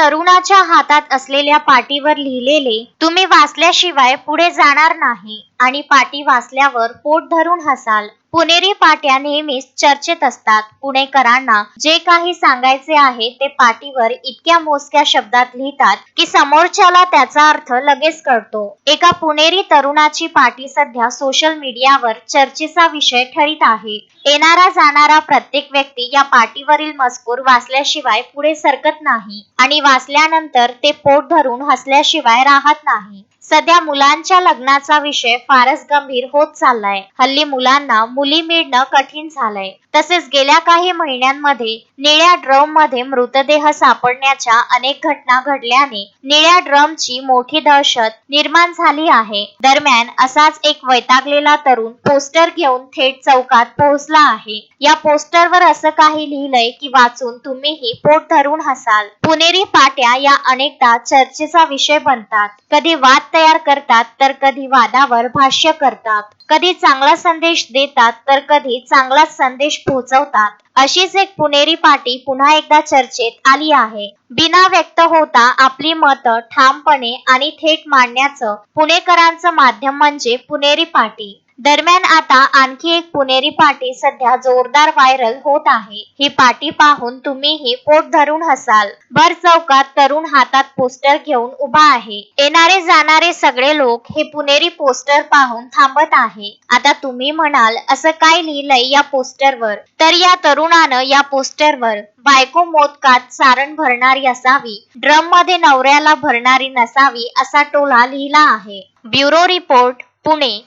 तरुणाच्या हातात असलेल्या पाटीवर लिहिलेले तुम्ही वाचल्याशिवाय पुढे जाणार नाही. आणि पाटी वाचल्यावर पोट धरून हसाल. पुणेरी पाट्या नेहमीच चर्चेत असतात. पुणेकरांना जे काही सांगायचे आहे ते पाटीवर इतक्या मोजक्या शब्दात लिहितात की समोरच्याला त्याचा अर्थ लगेच कळतो. एका पुणेरी तरुणाची पाटी सध्या सोशल मीडियावर चर्चेचा विषय ठरित आहे. येणारा जाणारा प्रत्येक व्यक्ती या पाटीवरील मजकूर वाचल्याशिवाय पुढे सरकत नाही आणि वाचल्यानंतर ते पोट धरून हसल्याशिवाय राहत नाही. सध्या मुलांच्या लग्नाचा विषय फारच गंभीर होत चाललाय. हल्ली मुलांना मुली मिळणं कठीण झालंय. तसेच गेल्या काही महिन्यांमध्ये निळ्या ड्रममध्ये मृतदेह सापडण्याच्या अनेक घटना घडल्याने निळ्या ड्रमची मोठी दहशत निर्माण झाली आहे. दरम्यान असाच एक वैतागलेला तरुण पोस्टर घेऊन थेट चौकात पोहोचला आहे. या पोस्टरवर असं काही लिहिलंय की वाचून तुम्हीही पोट धरून हसाल. पुणेरी पाट्या या अनेकदा चर्चेचा विषय बनतात. कधी वाद तयार करतात तर कधी वादावर भाष्य करतात. कधी चांगला संदेश देतात तर कधी चांगलाच संदेश पोहोचवतात. अशीच एक पुणेरी पाटी पुन्हा एकदा चर्चेत आली आहे. बिना व्यक्त होता आपली मतं ठामपणे आणि थेट मांडण्याचं पुणेकरांचं माध्यम म्हणजे पुणेरी पाटी. दरम्यान आता आणखी एक पुणेरी पाटी सध्या जोरदार व्हायरल होत आहे. ही पाटी पाहून तुम्हीही पोट धरून हसाल. भर चौकात तरुण हातात पोस्टर घेऊन उभा आहे. येणारे जाणारे सगळे लोक हे पुणेरी पोस्टर पाहून थांबत आहे. आता तुम्ही म्हणाल असं काय लिहिलंय या पोस्टरवर तर या तरुणानं या पोस्टरवर बायको मोदकात सारण भरणारी असावी ड्रममध्ये नवऱ्याला भरणारी नसावी असा टोला लिहिला आहे. Bureau report Pune.